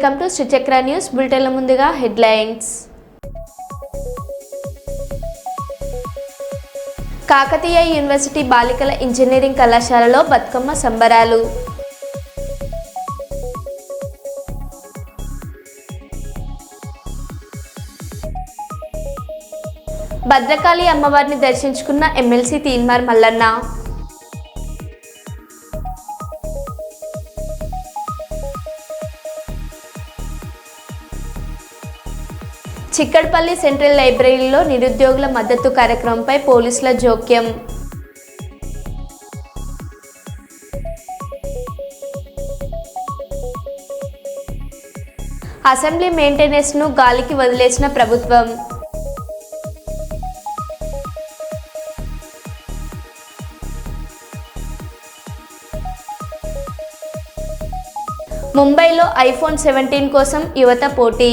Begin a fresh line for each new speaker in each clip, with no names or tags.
Welcome to Sri Chakra news. బులెటిన్ల ముందుగా headlines. Kakatiya university బాలికల ఇంజనీరింగ్ కళాశాలలో బతుకమ్మ సంబరాలు. భద్రకాళి అమ్మవారిని దర్శించుకున్న ఎమ్మెల్సీ తీన్మార్ మల్లన్న. చిక్కడపల్లి సెంట్రల్ లైబ్రరీలో నిరుద్యోగుల మద్దతు కార్యక్రమంపై పోలీసుల జోక్యం. అసెంబ్లీ మెయింటెనెన్స్ను గాలికి వదిలేసిన ప్రభుత్వం. ముంబైలో ఐఫోన్ సెవెంటీన్ కోసం యువత పోటీ.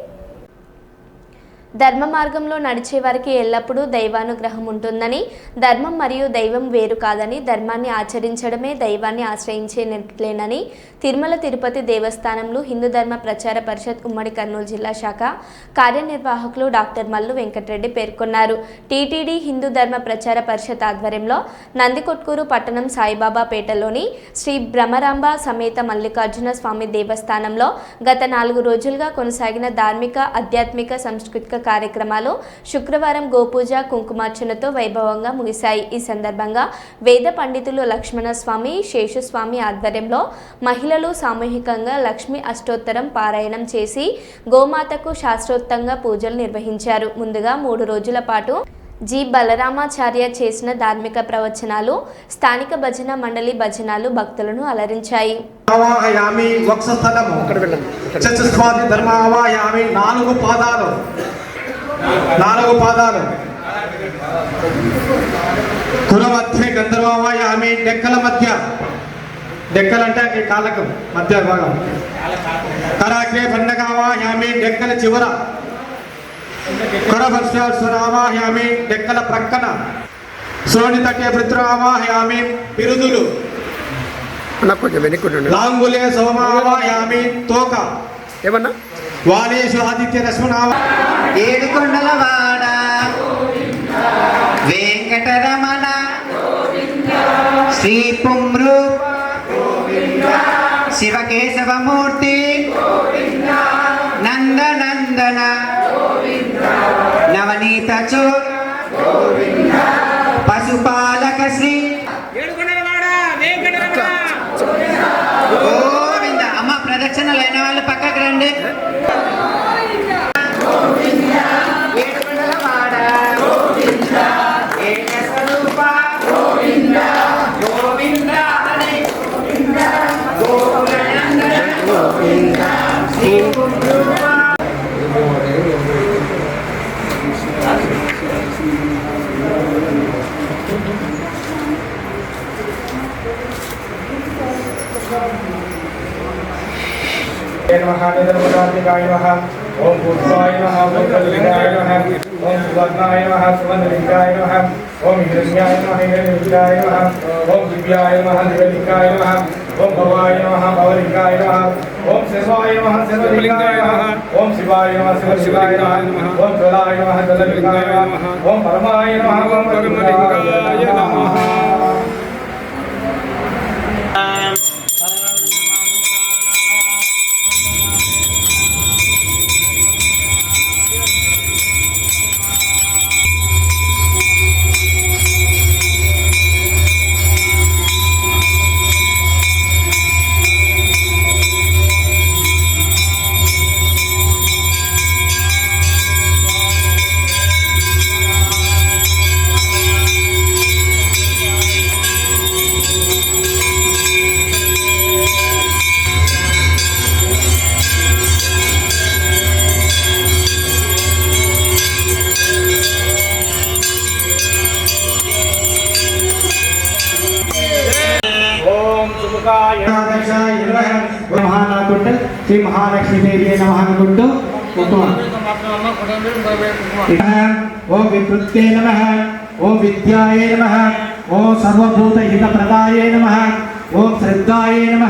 ధర్మ మార్గంలో నడిచే వారికి ఎల్లప్పుడూ దైవానుగ్రహం ఉంటుందని ధర్మం మరియు దైవం వేరు కాదని ధర్మాన్ని ఆచరించడమే దైవాన్ని ఆశ్రయించేనట్లేనని తిరుమల తిరుపతి దేవస్థానంలో హిందూ ధర్మ ప్రచార పరిషత్ ఉమ్మడి కర్నూలు జిల్లా శాఖ కార్యనిర్వాహకులు డాక్టర్ మల్లు వెంకటరెడ్డి పేర్కొన్నారు. టీటీడీ హిందూ ధర్మ ప్రచార పరిషత్ ఆధ్వర్యంలో నందికొట్కూరు పట్టణం సాయిబాబా పేటలోని శ్రీ భ్రమరాంబ సమేత మల్లికార్జున స్వామి దేవస్థానంలో గత నాలుగు రోజులుగా కొనసాగిన ధార్మిక ఆధ్యాత్మిక సాంస్కృతిక కార్యక్రమాలు శుక్రవారం గోపూజ కుంకుమార్చనతో వైభవంగా ముగిశాయి. ఈ సందర్భంగా వేద పండితులు లక్ష్మణ స్వామి శేషస్వామి ఆధ్వర్యంలో మహిళలు సామూహికంగా లక్ష్మి అష్టోత్తరం పారాయణం చేసి గోమాతకు శాస్త్రోక్తంగా పూజలు నిర్వహించారు. ముందుగా మూడు రోజుల పాటు జి. బలరామాచార్య చేసిన ధార్మిక ప్రవచనాలు స్థానిక భజన మండలి భజనాలు భక్తులను అలరించాయి.
ఆవాహయామి వక్షస్థలము. చతుస్వాది ధర్మావాయామి నాలుగు పాదాలు. నాలుగు పాదాలు. కుల మధ్య గంధర్వాయామి డెక్కల మధ్య. డెక్కలంటే ఈ కాళ్ళకు మధ్య భాగం. కరాగ్రే పండగావాయామి డెక్కల చివర. కురభస్యాసురావాయామి డెక్కల ప్రక్కన. సోనితటే పృథ్రావాయామి బిరుదులు.
అన్న కొంచెం వెనుక్కుంటుండు
లాంగులే సోమావాయామి తోక.
ఏమన్నా?
వాలేషు ఆదిత్య రశ్మనావా
ఏడుకొండల వాడ వెంకటరమణ. శ్రీ పుమ్రు శివకేశవమూర్తి.
नमः निधर्मकार्तिकाय नमः। ओम पुष्पाय नमः ओम कल्याणाय नमः। ओम सुवर्णाय नमः सुवर्णिकाय नमः। ओम हिरण्याय नमः हिरण्यकाय नमः। ओम दिव्याय नमः दिव्यकाय नमः। ओम भवाय नमः भवलिकाय नमः। ओम शिवाय नमः शिवलिकाय नमः। ओम शिवाय नमः शिवशिवाय नमः। ओम जलाय नमः जललिकाय नमः। ओम परमाय नमः ओम परमलिंगाय नमः। మహానాకుంటే శ్రీ మహాలక్ష్మీదేవి నమ అనుకుంటూ కుంకుమ ఓం వికృత్యై నమ ఓం విద్యాయే నమ ఓం సర్వభూత హితప్రదాయే నమ ఓం శ్రద్ధాయే నమ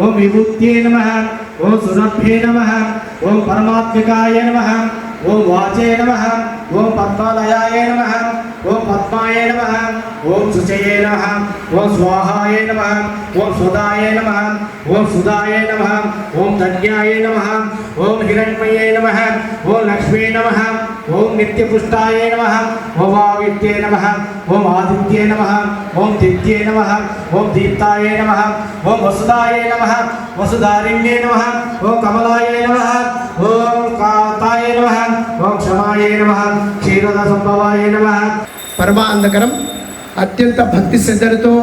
ఓం విభూత్యై నమ ఓం సురభ్యే నమ ఓం పరమాత్మికాయ నమ ఓం వాచే నమ ఓం పద్మాయ నమ ఓం శుచయే నమ ఓం స్వాహాయ నమ ఓం సుధాయ నమ ఓం సుధాయ నమ ఓం ధన్యాయ నమ ఓం హిరణ్మయే నమ ఓం లక్ష్మీ నమ ఓం నిత్యపుష్టాయ నమ ఓం ఆదిత్యే నమ ఓం ఆదిత్యే నమ ఓం దిత్యే నమ ఓం దీప్తాయ నమ ఓం వసుదాయ నమ వసుదారిణ్యే నమ ఓం కమలాయ నమ ఓం కాతాయ నమ ఓం క్షమాయ నమ క్షీరద సంభవాయ నమ.
పరమానందకరం అత్యంత భక్తి శ్రద్ధలతో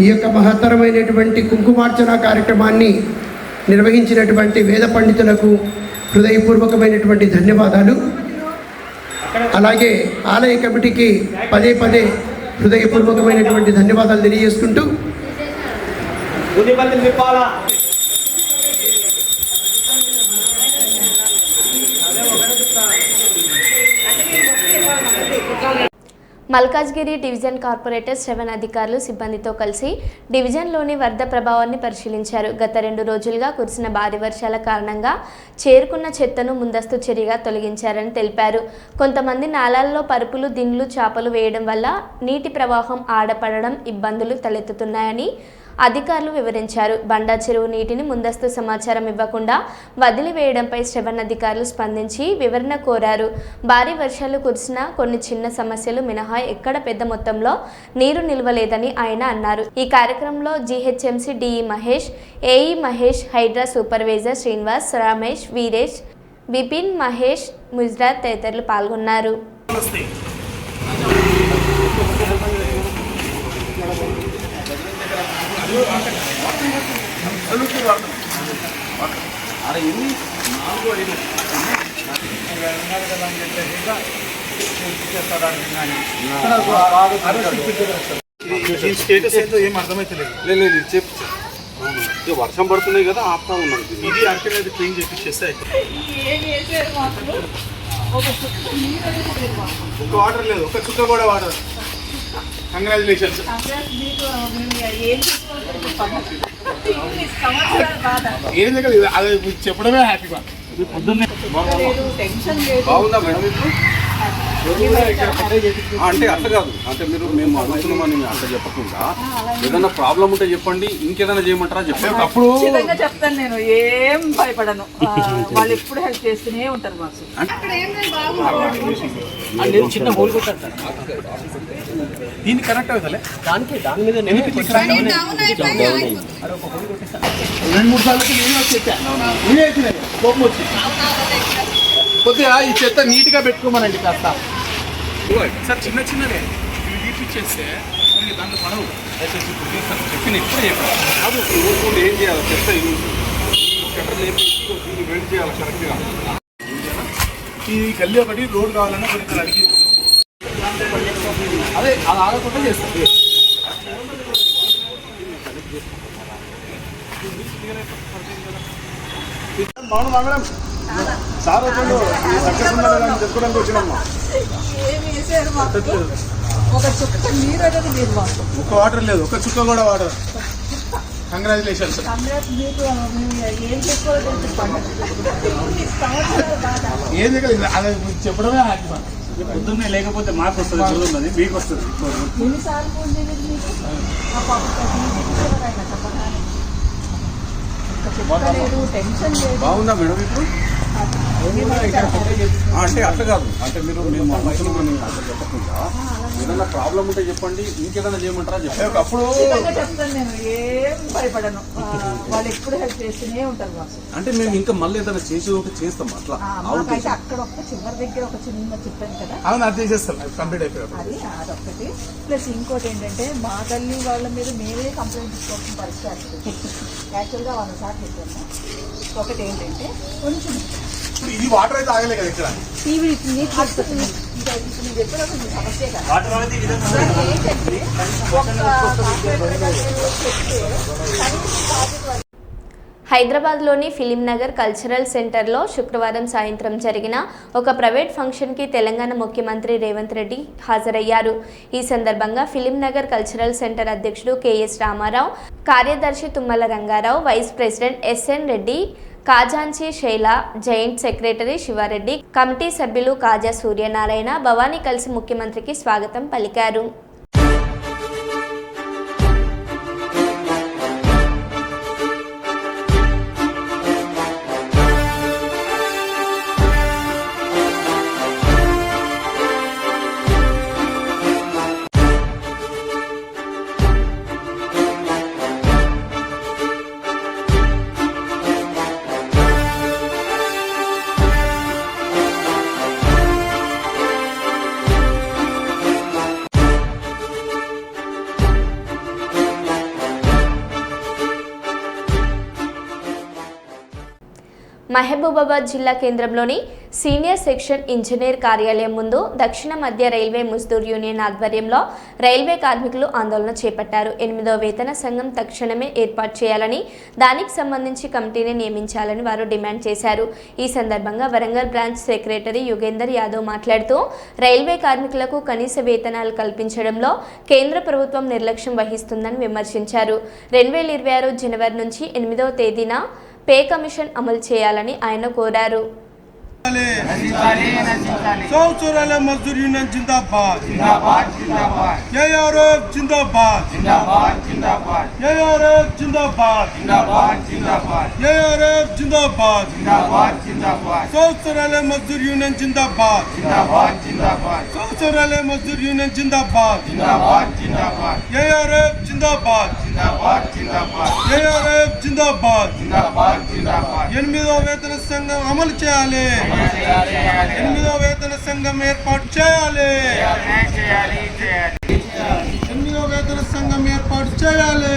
ఈ యొక్క మహత్తరమైనటువంటి కుంకుమార్చన కార్యక్రమాన్ని నిర్వహించినటువంటి వేద పండితులకు హృదయపూర్వకమైనటువంటి ధన్యవాదాలు. అలాగే ఆలయ కమిటీకి పదే పదే హృదయపూర్వకమైనటువంటి ధన్యవాదాలు తెలియజేసుకుంటూ
మల్కాజ్గిరి డివిజన్ కార్పొరేటర్ సెవెన్ అధికారులు సిబ్బందితో కలిసి డివిజన్లోని వరద ప్రభావాన్ని పరిశీలించారు. గత రెండు రోజులుగా కురిసిన భారీ వర్షాల కారణంగా చేరుకున్న చెత్తను ముందస్తు చర్యగా తొలగించారని తెలిపారు. కొంతమంది నాలాల్లో పరుపులు దిండ్లు చేపలు వేయడం వల్ల నీటి ప్రవాహం ఆడపడడం ఇబ్బందులు తలెత్తుతున్నాయని అధికారులు వివరించారు. బండా చెరువు నీటిని ముందస్తు సమాచారం ఇవ్వకుండా వదిలివేయడంపై శ్రవణ్ అధికారులు స్పందించి వివరణ కోరారు. భారీ వర్షాలు కురిసిన కొన్ని చిన్న సమస్యలు మినహా ఎక్కడ పెద్ద మొత్తంలో నీరు నిల్వలేదని ఆయన అన్నారు. ఈ కార్యక్రమంలో GHMC DE Mahesh AE Mahesh Hydraa supervisor Srinivas Ramesh Veeresh Bipin Mahesh Mujrat తదితరులు పాల్గొన్నారు.
స్టేటస్ ఏంటో ఏం అర్థమైతలేదు.
లేదు లేదు ఇది చెప్పు అవును. ఇక వర్షం పడుతున్నాయి కదా ఆపుతా ఉన్నాను. దీన్ని.
ఇది అంటే క్లీన్ చేపిచ్చేస్తే ఒక వాటర్ లేదు ఒక చుక్క కూడా వాటర్ కంగ్రాచులేషన్స్ ఏం దగ్గర అది చెప్పడమే హ్యాపీగా. పొద్దున్నే
బాగుందా మేడం ఇప్పుడు అంటే అట్లా కాదు. అంటే మీరు మేము అడుగుతున్నామని అట్లా చెప్పకుండా ఏదైనా ప్రాబ్లం ఉంటే చెప్పండి ఇంకేదైనా చేయమంటారా చెప్పండి.
అప్పుడు
చెప్తాను నేను ఏం భయపడను. వాళ్ళు ఎప్పుడు హెల్ప్ చేస్తూనే ఉంటారు మాకు.
దీన్ని కనెక్ట్ అవుతలే. రెండు మూడు సార్లు నేనే వచ్చి చెప్పా నేనే వచ్చిన కోపం వచ్చి కొద్దిగా ఈ చెత్త నీట్గా పెట్టుకోమనండి కాస్త. సార్ చిన్న చిన్నదే ఇవి తీపిచ్చేస్తే మనకి దాంట్లో పడవు.
చెప్పిన ఎప్పుడు చెప్పాను? కాదు ఊరుకుంటే ఏం చేయాలి చెప్తా ఇది షట్టర్ లేపి దీన్ని వెయిట్ చేయాలి కరెక్ట్గా
ఈ గల్లీ ఒకటి రోడ్ కావాలన్నా కొన్ని ఇక్కడ అడిగి అదే అది ఆగకుండా చేస్తారు బాగున్నా మేడం సార్ వచ్చిండు ఈ సక్సెస్ తెలుసుకోవడానికి వచ్చినమ్మా
ఒక చుక్క నీరు అనేది మీరు మాకు.
ఒక్క వాటర్ లేదు. ఒక్క చుక్క కూడా వాటర్. కంగ్రాచులేషన్స్
ఏం
దగ్గర అది చెప్పడమే హ్యాపీ మా పొద్దున్నే లేకపోతే మాకు వస్తుంది చదువున్నది మీకు వస్తుంది.
చేయలేదు
బాగుందా మేడం ఇప్పుడు? అంటే అట్లా కాదు. అంటే మీరు మేము అడుగుతున్నామని అట్లా చెప్పకుండా ఏదైనా ప్రాబ్లం ఉంటే చెప్పండి ఇంకేదైనా చేయమంటారా చెప్పండి.
అప్పుడు
భయపడను. వాళ్ళు ఎప్పుడు హెల్ప్ చేస్తూనే ఉంటారు మాకు
అంటే మేము ఇంకా మళ్ళీ ఏదైనా చేసి ఉంటే చేస్తాం అట్లా.
మాకైతే. అక్కడ ఒక్క చివరి దగ్గర ఒక చిన్న చెప్పాను కదా.
అవును అది చేసేస్తాం కంప్లీట్ అయిపోయారు
అది అదొకటి ప్లస్ ఇంకోటి ఏంటంటే మా గల్లీ వాళ్ళ మీద మేమే కంప్లైంట్ ఇచ్చుకోవాల్సిన పరిస్థితి. యాక్చువల్గా వంద సార్లు చెప్పాము ఒకటి ఏంటంటే కొంచెం
ఈ వాటర్ అయితే ఆగలే కదా ఇక్కడ.
కనీసం వహించాలి.
హైదరాబాద్లోని ఫిలిం నగర్ కల్చరల్ సెంటర్లో శుక్రవారం సాయంత్రం జరిగిన ఒక ప్రైవేట్ ఫంక్షన్కి తెలంగాణ ముఖ్యమంత్రి రేవంత్ రెడ్డి హాజరయ్యారు. ఈ సందర్భంగా ఫిలిం నగర్ కల్చరల్ సెంటర్ అధ్యక్షుడు కెఎస్ రామారావు కార్యదర్శి Tummala Rangarao vice president SN Reddy కాజాంచి Shaila joint secretary Sivareddy committee సభ్యులు కాజా సూర్యనారాయణ భవానీ కలిసి ముఖ్యమంత్రికి స్వాగతం పలికారు. మహబూబాబాద్ జిల్లా కేంద్రంలోని సీనియర్ సెక్షన్ ఇంజనీర్ కార్యాలయం ముందు దక్షిణ మధ్య రైల్వే మజ్దూర్ యూనియన్ ఆధ్వర్యంలో రైల్వే కార్మికులు ఆందోళన చేపట్టారు. ఎనిమిదో వేతన సంఘం తక్షణమే ఏర్పాటు చేయాలని దానికి సంబంధించి కమిటీని నియమించాలని వారు డిమాండ్ చేశారు. ఈ సందర్భంగా వరంగల్ బ్రాంచ్ సెక్రటరీ యుగేందర్ యాదవ్ మాట్లాడుతూ రైల్వే కార్మికులకు కనీస వేతనాలు కల్పించడంలో కేంద్ర ప్రభుత్వం నిర్లక్ష్యం వహిస్తుందని విమర్శించారు. రెండు వేల ఇరవై ఆరు జనవరి నుంచి ఎనిమిదవ తేదీన పే కమిషన్ అమలు చేయాలని ఆయన కోరారు.
సంవత్సరాల మజ్దూర్ యూనియన్ జిందాబాద్. ఏఆర్ఎఫ్ జిందాబాద్. ఏఆర్ఎఫ్ జిందాబాద్. ఏఆర్ఎఫ్ జిందాబాద్. సంవత్సరాల మజ్దూర్ యూనియన్ జిందాబాద్. సంవత్సరాల మజ్దూర్ యూనియన్ జిందాబాద్. ఏఆర్ఎఫ్ జిందాబాద్. ఏఆర్ఎఫ్ జిందాబాద్. ఎనిమిదో వేతన సంఘం అమలు చేయాలి. ఎనిమిదో వేతన సంఘం ఏర్పాటు చేయాలి. ఎనిమిదో వేతన సంఘం ఏర్పాటు చేయాలి.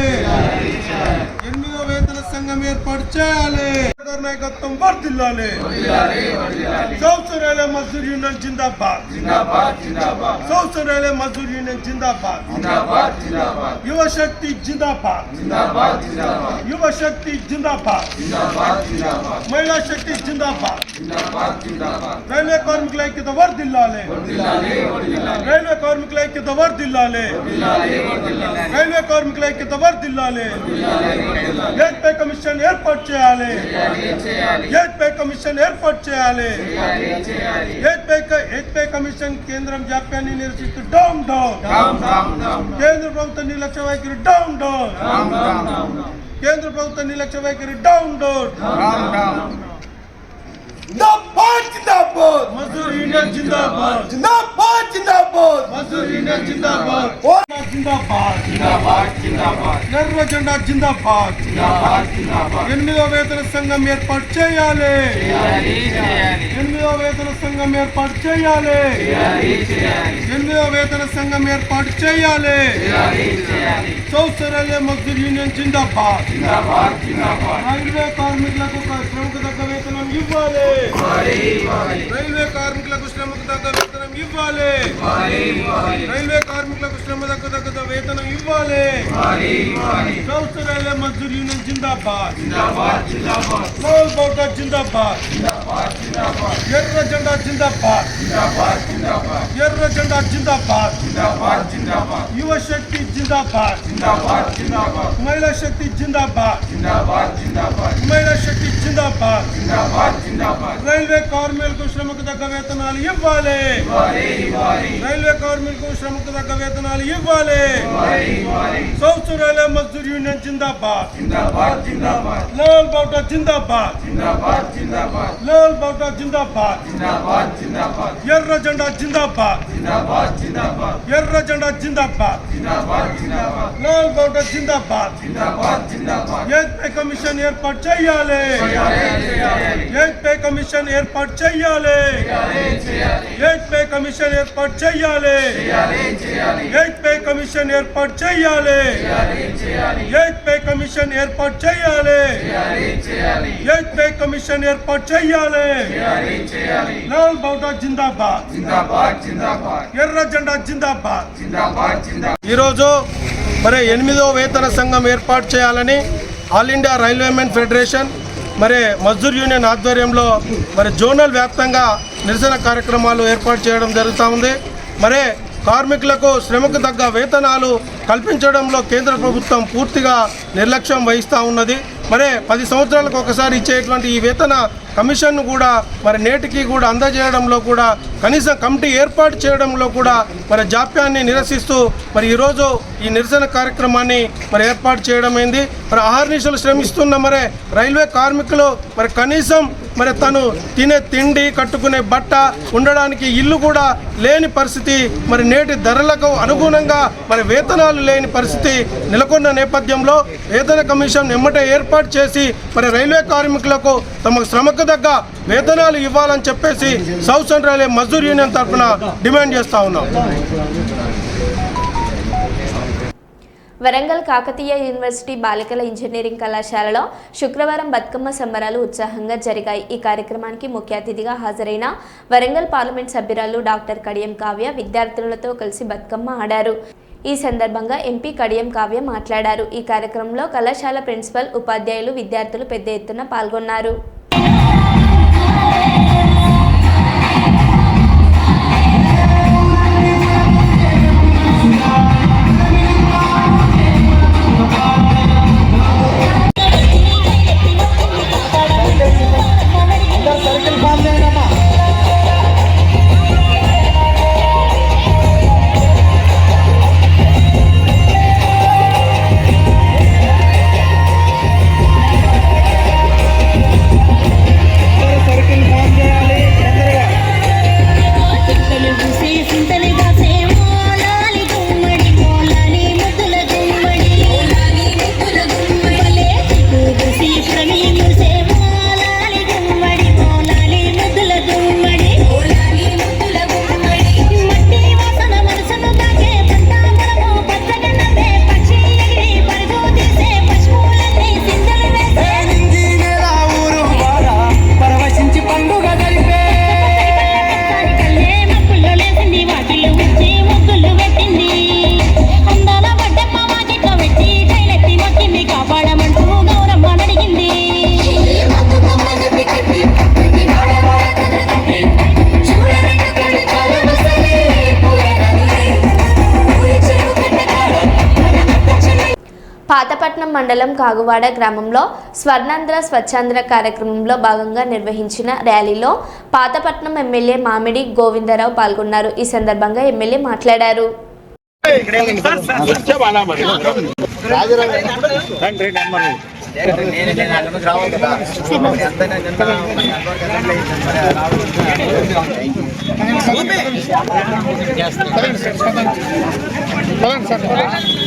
సంఘం ఏర్పాటు చేయాలి. నాయకత్వం వర్దిల్లాలి సంవత్సరాల మజదూర్ యూనియన్ జిందాబాద్. సంవత్సరాల మజదూర్ యూనియన్ జిందాబాద్. యువ శక్తి జిందాబాద్. యువ శక్తి జిందాబాద్. మహిళా శక్తి జిందాబాద్. రైల్వే కార్మికుల ఐక్యత వర్దిల్లాలి రైల్వే కార్మికుల ఐక్యత వర్దిల్లాలి రైల్వే కార్మికుల ఐక్యత వర్దిల్లాలి గేట్ పే కమిషన్ కమిషన్ ఏర్పాటు చేయాలి. ఏజ్పై పే కమిషన్ ఏర్పాటు చేయాలి. ఏజ్పై పే పే కమిషన్ కేంద్రం జాప్యాన్ని నిరసిస్తూ డౌన్ డౌన్ కేంద్ర ప్రభుత్వ నిర్లక్ష్య వైఖరి డౌన్ డౌన్ కేంద్ర ప్రభుత్వ నిర్లక్ష్య వైఖరి డౌన్ డౌన్
జిందాబాద్. జిందాబాద్
మజూర్ యూనియన్ జిందాబాద్.
జిందాబాద్ జిందాబాద్.
మజూర్ యూనియన్ జిందాబాద్.
జిందాబాద్
జిందాబాద్. జిందాబాద్. ఎర్ర జెండా జిందాబాద్. జిందాబాద్ జిందాబాద్. ఎనిమిదో వేతన సంఘం ఏర్పాటు చేయాలి. ఎనిమిదో వేతన సంఘం ఏర్పాటు చేయాలి. ఎనిమిదో వేతన సంఘం ఏర్పాటు చేయాలి. సౌసరల్య మజ్దూర్ యూనియన్ జిందాబాద్. జిందాబాద్ జిందాబాద్. రైల్వే కార్మికులకు ప్రముఖ దగ్గ వేతన ఇవ్వాలి. రైల్వే కార్మికులకు శ్రమకు తగ్గ వేతనం ఇవ్వాలి. రైల్వే కార్మికులకు శ్రమ తగ్గ తగ్గ వేతనం ఇవ్వాలి. సంవత్సరాలే మజ్దూర్ యూనియన్ జిందాబాద్. లాల్ బౌటా జిందాబాద్. ఎర్ర జెండా జిందాబాద్ ఎర్ర జెండా జిందాబాద్ యువ శక్తి జిందాబాద్ మహిళా శక్తి జిందాబాద్ మహిళా శక్తి జిందాబాద్ రైల్వే కార్మికులకు శ్రమకు తగ్గ వేతనాలు ఇవ్వాలి రైల్వే కార్మికులకు శ్రమకు తగ్గ వేతనాలు ఇవ్వాలి సంవత్సరాల మజ్దూర్ యూనియన్ జిందాబాద్ లాల్ బౌటా జిందాబాద్ లాల్ బౌటా జిందాబాద్ ఎర్ర జెండా జిందాబాద్ ఎర్ర జెండా జిందాబాద్ లాల్ బౌటా జిందాబాద్ ఏక్ పే కమిషన్ ఏర్పాటు చేయాలి ఏక్ పే కమిషన్ ఏర్పాటు చేయాలి ఏక్ పే కమిషన్ ఏర్పాటు చేయాలి ఏక్ పే కమిషన్ ఏర్పాటు చేయాలి ఏక్ పే కమిషన్ ఏర్పాటు చేయాలి ఏక్ పే కమిషన్ ఏర్పాటు చేయాలి లాల్ బౌటా జిందాబాద్. ఎర్ర జెండా జిందాబాద్. ఈరోజు మరి ఎనిమిదో వేతన సంఘం ఏర్పాటు చేయాలని ఆల్ ఇండియా రైల్వేమెన్ ఫెడరేషన్ మరి మజ్దూర్ యూనియన్ ఆధ్వర్యంలో మరి జోనల్ వ్యాప్తంగా నిరసన కార్యక్రమాలు ఏర్పాటు చేయడం జరుగుతూ ఉంది. మరి కార్మికులకు శ్రమకు తగ్గ వేతనాలు కల్పించడంలో కేంద్ర ప్రభుత్వం పూర్తిగా నిర్లక్ష్యం వహిస్తూ ఉన్నది. మరి పది సంవత్సరాలకు ఒకసారి ఇచ్చేటువంటి ఈ వేతన కమిషన్ను కూడా మరి నేటికి కూడా అందజేయడంలో కూడా కనీసం కమిటీ ఏర్పాటు చేయడంలో కూడా మరి జాప్యాన్ని నిరసిస్తూ మరి ఈరోజు ఈ నిరసన కార్యక్రమాన్ని మరి ఏర్పాటు చేయడమైంది. మరి ఆహార్నిశలు శ్రమిస్తున్న మరి రైల్వే కార్మికులు మరి కనీసం మరి తను తినే తిండి కట్టుకునే బట్ట ఉండడానికి ఇల్లు కూడా లేని పరిస్థితి మరి నేటి ధరలకు అనుగుణంగా మరి వేతనాలు లేని పరిస్థితి నెలకొన్న నేపథ్యంలో వేతన కమిషన్ నిమ్మట ఏర్పాటు చేసి మరి రైల్వే కార్మికులకు తమ శ్రమకు తగ్గ వేతనాలు ఇవ్వాలని చెప్పేసి సౌత్ సెంట్రల్ మజ్దూర్ యూనియన్ తరఫున డిమాండ్ చేస్తూ ఉన్నాం.
వరంగల్ కాకతీయ యూనివర్సిటీ బాలికల ఇంజనీరింగ్ కళాశాలలో శుక్రవారం బతుకమ్మ సంబరాలు ఉత్సాహంగా జరిగాయి. ఈ కార్యక్రమానికి ముఖ్య అతిథిగా హాజరైన వరంగల్ పార్లమెంట్ సభ్యురాలు డాక్టర్ కడియం కావ్య విద్యార్థులతో కలిసి బతుకమ్మ ఆడారు. ఈ సందర్భంగా ఎంపీ కడియం కావ్య మాట్లాడారు. ఈ కార్యక్రమంలో కళాశాల ప్రిన్సిపల్ ఉపాధ్యాయులు విద్యార్థులు పెద్ద ఎత్తున పాల్గొన్నారు. మండలం కాగువాడ గ్రామంలో స్వర్ణాంధ్ర స్వచ్ఛాంధ్ర కార్యక్రమంలో భాగంగా నిర్వహించిన ర్యాలీలో పాతపట్నం ఎమ్మెల్యే మామిడి గోవిందరావు పాల్గొన్నారు. ఈ సందర్భంగా ఎమ్మెల్యే మాట్లాడారు.
సార్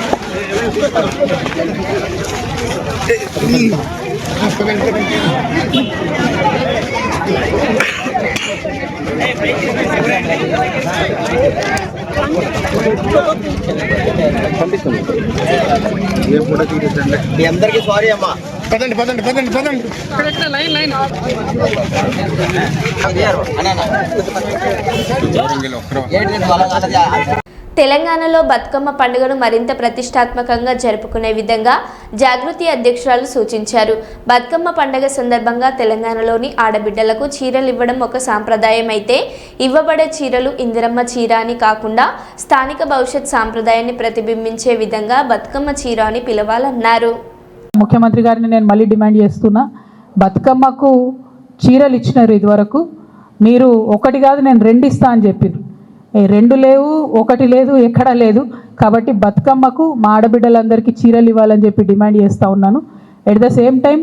మీ అందరికీ సారీ అమ్మా.
పదండి పదండి పదండి పదండి.
తెలంగాణలో బతుకమ్మ పండుగను మరింత ప్రతిష్టాత్మకంగా జరుపుకునే విధంగా జాగృతి అధ్యక్షురాలు సూచించారు. బతుకమ్మ పండుగ సందర్భంగా తెలంగాణలోని ఆడబిడ్డలకు చీరలు ఇవ్వడం ఒక సాంప్రదాయం అయితే ఇవ్వబడే చీరలు ఇందిరమ్మ చీర అని కాకుండా స్థానిక భవిష్యత్ సాంప్రదాయాన్ని ప్రతిబింబించే విధంగా బతుకమ్మ చీర అని పిలవాలన్నారు.
ముఖ్యమంత్రి గారిని నేను మళ్ళీ డిమాండ్ చేస్తున్నా బతుకమ్మకు చీరలు ఇచ్చినారు ఇదివరకు. మీరు ఒకటి కాదు నేను రెండు ఇస్తా అని చెప్పారు రెండు లేవు ఒకటి లేదు ఎక్కడా లేదు. కాబట్టి బతుకమ్మకు మా ఆడబిడ్డలందరికీ చీరలు ఇవ్వాలని చెప్పి డిమాండ్ చేస్తూ ఉన్నాను. ఎట్ ద సేమ్ టైం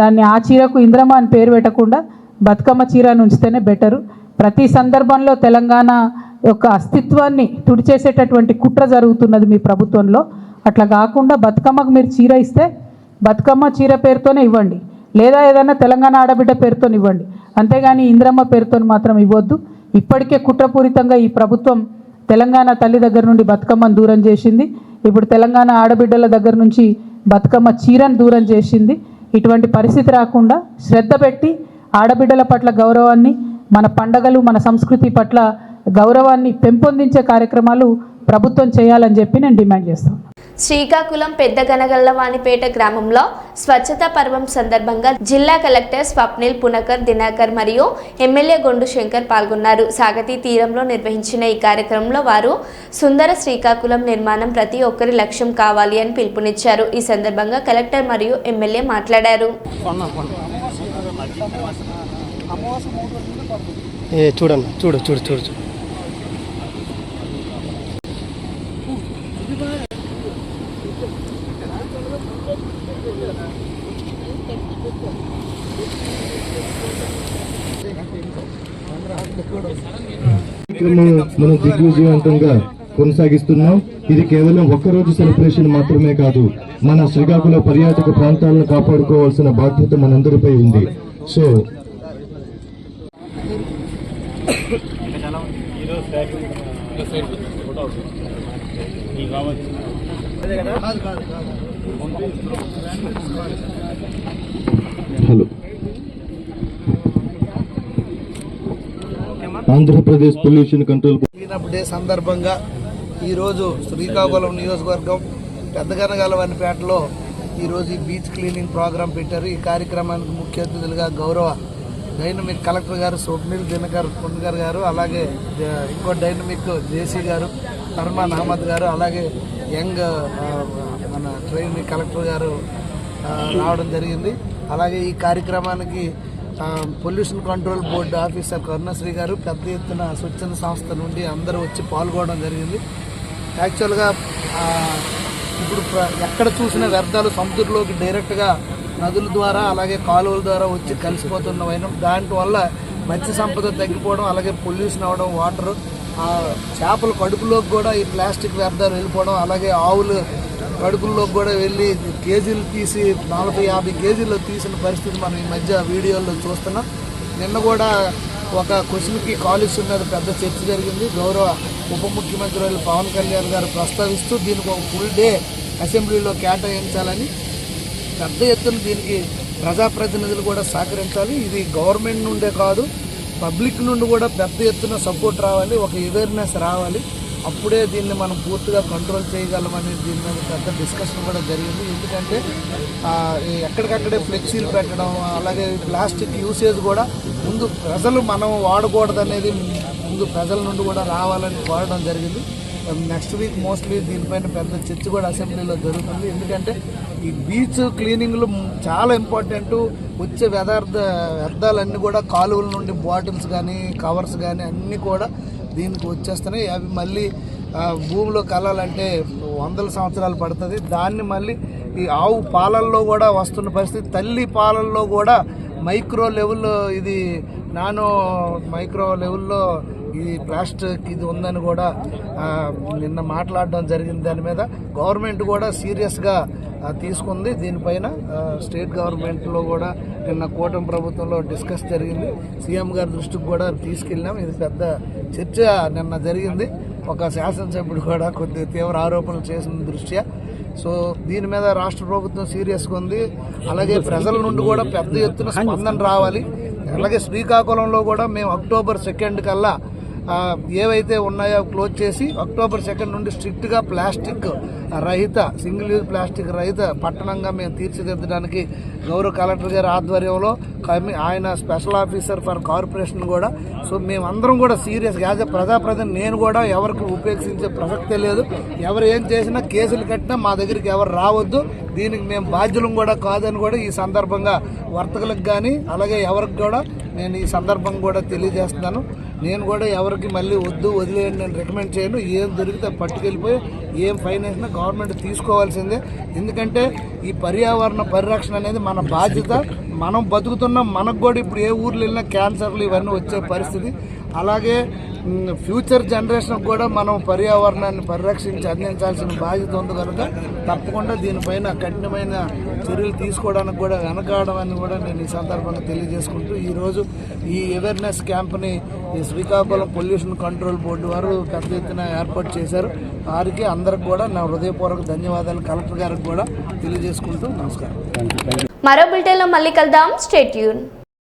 దాన్ని ఆ చీరకు ఇంద్రమ్మ అని పేరు పెట్టకుండా బతుకమ్మ చీర ఉంచితేనే బెటరు ప్రతి సందర్భంలో తెలంగాణ యొక్క అస్తిత్వాన్ని తుడిచేసేటటువంటి కుట్ర జరుగుతున్నది మీ ప్రభుత్వంలో. అట్లా కాకుండా బతుకమ్మకు మీరు చీర ఇస్తే బతుకమ్మ చీర పేరుతోనే ఇవ్వండి. లేదా ఏదైనా తెలంగాణ ఆడబిడ్డ పేరుతో ఇవ్వండి. అంతేగాని ఇంద్రమ్మ పేరుతో మాత్రం ఇవ్వద్దు. ఇప్పటికే కుట్రపూరితంగా ఈ ప్రభుత్వం తెలంగాణ తల్లి దగ్గర నుండి బతుకమ్మను దూరం చేసింది. ఇప్పుడు తెలంగాణ ఆడబిడ్డల దగ్గర నుంచి బతుకమ్మ చీరను దూరం చేసింది. ఇటువంటి పరిస్థితి రాకుండా శ్రద్ధ పెట్టి ఆడబిడ్డల పట్ల గౌరవాన్ని మన పండగలు మన సంస్కృతి పట్ల గౌరవాన్ని పెంపొందించే కార్యక్రమాలు ప్రభుత్వం చేయాలని చెప్పి నేను డిమాండ్ చేస్తాను
శ్రీకాకుళం పెద్ద గనగల్లవానిపేట గ్రామంలో స్వచ్ఛతా పర్వం సందర్భంగా జిల్లా కలెక్టర్ స్వప్నిల్ పునకర్ దినాకర్ మరియు ఎమ్మెల్యే గొండు శంకర్ పాల్గొన్నారు. సాగతి తీరంలో నిర్వహించిన ఈ కార్యక్రమంలో వారు సుందర శ్రీకాకుళం నిర్మాణం ప్రతి ఒక్కరి లక్ష్యం కావాలి అని పిలుపునిచ్చారు. ఈ సందర్భంగా కలెక్టర్ మరియు ఎమ్మెల్యే మాట్లాడారు.
చూడండి చూడు చూడు చూడు చూడు.
మనం దిగ్విజయవంతంగా కొనసాగిస్తున్నాం. ఇది కేవలం ఒక్కరోజు సెలబ్రేషన్ మాత్రమే కాదు మన శ్రీకాకుళం పర్యాటక ప్రాంతాలను కాపాడుకోవాల్సిన బాధ్యత మనందరిపై ఉంది. So hello. Andhra Pradesh pollution control
cleanup day సందర్భంగా ఈరోజు శ్రీకాకుళం నియోజకవర్గం పెద్దగనగలవనిపేటలో ఈరోజు ఈ బీచ్ క్లీనింగ్ ప్రోగ్రాం పెట్టారు. ఈ కార్యక్రమానికి ముఖ్య అతిథులుగా గౌరవ డైనమిక్ కలెక్టర్ గారు స్వప్నిల్ దినకర్ పుణ్కర్ గారు అలాగే ఇంకో డైనమిక్ జేసీ గారు ఫర్మాన్ అహ్మద్ గారు అలాగే యంగ్ మన ట్రైన్ కలెక్టర్ గారు రావడం జరిగింది. అలాగే ఈ కార్యక్రమానికి pollution control board officer Karunasri గారు పెద్ద ఎత్తున స్వచ్ఛంద సంస్థ నుండి అందరూ వచ్చి పాల్గొనడం జరిగింది. యాక్చువల్గా ఇప్పుడు ప్ర- ఎక్కడ చూసిన వ్యర్థాలు సముద్రంలోకి డైరెక్ట్గా నదుల ద్వారా అలాగే కాలువల ద్వారా వచ్చి కలిసిపోతున్న వైనం. దాంట్ వల్ల మత్స్య సంపద తగ్గిపోవడం అలాగే పొల్యూషన్ అవ్వడం వాటర్ చేపల కడుపులోకి కూడా ఈ ప్లాస్టిక్ వ్యర్థాలు వెళ్ళిపోవడం అలాగే ఆవులు కడుపుల్లో కూడా వెళ్ళి కేజీలు తీసి నలభై యాభై కేజీలు తీసిన పరిస్థితి మనం ఈ మధ్య వీడియోల్లో చూస్తున్నాం. నిన్న కూడా ఒక క్వశ్చన్కి కాలుష్యం మీద పెద్ద చర్చ జరిగింది. గౌరవ ఉప ముఖ్యమంత్రి వాళ్ళు పవన్ కళ్యాణ్ గారు ప్రస్తావిస్తూ దీనికి ఒక ఫుల్ డే అసెంబ్లీలో కేటాయించాలని పెద్ద ఎత్తున దీనికి ప్రజాప్రతినిధులు కూడా సహకరించాలి. ఇది గవర్నమెంట్ నుండే కాదు పబ్లిక్ నుండి కూడా పెద్ద ఎత్తున సపోర్ట్ రావాలి ఒక అవేర్నెస్ రావాలి. అప్పుడే దీన్ని మనం పూర్తిగా కంట్రోల్ చేయగలమని దీని మీద పెద్ద డిస్కషన్ కూడా జరిగింది. ఎందుకంటే ఎక్కడికక్కడే ఫ్లెక్సీలు పెట్టడం అలాగే ప్లాస్టిక్ యూసేజ్ కూడా ముందు ప్రజలు మనం వాడకూడదు అనేది ముందు ప్రజల నుండి కూడా రావాలని కోరడం జరిగింది. నెక్స్ట్ వీక్ మోస్ట్లీ దీనిపైన పెద్ద చర్చ కూడా అసెంబ్లీలో జరుగుతుంది. ఎందుకంటే ఈ బీచ్ క్లీనింగ్లు చాలా ఇంపార్టెంట్ వచ్చే వ్యర్థ వ్యర్థాలన్నీ కూడా కాలువల నుండి బాటిల్స్ కానీ కవర్స్ కానీ అన్నీ కూడా దీనికి వచ్చేస్తున్నాయి. అవి మళ్ళీ భూమిలో కలాలంటే వందల సంవత్సరాలు పడుతుంది. దాన్ని మళ్ళీ ఈ ఆవు పాలల్లో కూడా వస్తున్న పరిస్థితి తల్లి పాలల్లో కూడా మైక్రో లెవెల్లో ఇది నానో మైక్రో లెవెల్లో ఈ ప్లాస్టిక్ ఇది ఉందని కూడా నిన్న మాట్లాడడం జరిగింది. దాని మీద గవర్నమెంట్ కూడా సీరియస్గా తీసుకుంది. దీనిపైన స్టేట్ గవర్నమెంట్లో కూడా నిన్న కూటమి ప్రభుత్వంలో డిస్కస్ జరిగింది. సీఎం గారి దృష్టికి కూడా తీసుకెళ్ళాం ఇది పెద్ద చర్చ నిన్న జరిగింది. ఒక శాసనసభ్యుడు కూడా కొద్ది తీవ్ర ఆరోపణలు చేసిన దృష్ట్యా. సో దీని మీద రాష్ట్ర ప్రభుత్వం సీరియస్గా ఉంది. అలాగే ప్రజల నుండి కూడా పెద్ద ఎత్తున స్పందన రావాలి. అలాగే శ్రీకాకుళంలో కూడా మేము అక్టోబర్ సెకండ్ కల్లా ఏవైతే ఉన్నాయో క్లోజ్ చేసి అక్టోబర్ సెకండ్ నుండి స్ట్రిక్ట్గా ప్లాస్టిక్ రహిత సింగిల్ యూజ్ ప్లాస్టిక్ రహిత పట్టణంగా మేము తీర్చిదిద్దడానికి గౌరవ కలెక్టర్ గారి ఆధ్వర్యంలో ఆయన స్పెషల్ ఆఫీసర్ ఫర్ కార్పొరేషన్ కూడా. సో మేమందరం కూడా సీరియస్గా యాజ్ ఎ ప్రజాప్రతిని నేను కూడా ఎవరికి ఉపేక్షించే ప్రసక్తే లేదు. ఎవరు ఏం చేసినా కేసులు కట్టినా మా దగ్గరికి ఎవరు రావద్దు. దీనికి మేము బాధ్యులం కూడా కాదని కూడా ఈ సందర్భంగా వర్తకులకు కానీ అలాగే ఎవరికి కూడా నేను ఈ సందర్భం కూడా తెలియజేస్తున్నాను. నేను కూడా ఎవరికి మళ్ళీ వద్దు వదిలేయండి నేను రికమెండ్ చేయను. ఏం దొరికితే పట్టుకెళ్ళిపోయి ఏం ఫైన్ వేసినా గవర్నమెంట్ తీసుకోవాల్సిందే. ఎందుకంటే ఈ పర్యావరణ పరిరక్షణ అనేది మన బాధ్యత. మనం బతుకుతున్నాం మనకు కూడా ఇప్పుడు ఏ ఊర్లో వెళ్ళినా క్యాన్సర్లు ఇవన్నీ వచ్చే పరిస్థితి. అలాగే ఫ్యూచర్ జనరేషన్కి కూడా మనం పర్యావరణాన్ని పరిరక్షించి అందించాల్సిన బాధ్యత ఉంది కనుక తప్పకుండా దీనిపైన కఠినమైన చర్యలు తీసుకోవడానికి కూడా వెనకాడమని అని కూడా నేను ఈ సందర్భంగా తెలియజేసుకుంటూ ఈరోజు ఈ అవేర్నెస్ క్యాంప్ని ఈ శ్రీకాకుళం పొల్యూషన్ కంట్రోల్ బోర్డు వారు పెద్ద ఎత్తున ఏర్పాటు చేశారు. వారికి అందరికి కూడా నా హృదయపూర్వక ధన్యవాదాలు. కలెక్టర్ గారికి కూడా తెలియజేసుకుంటూ నమస్కారం.
మరో బులెటిన్లో మళ్ళీ కలుద్దాం. స్టేట్యూన్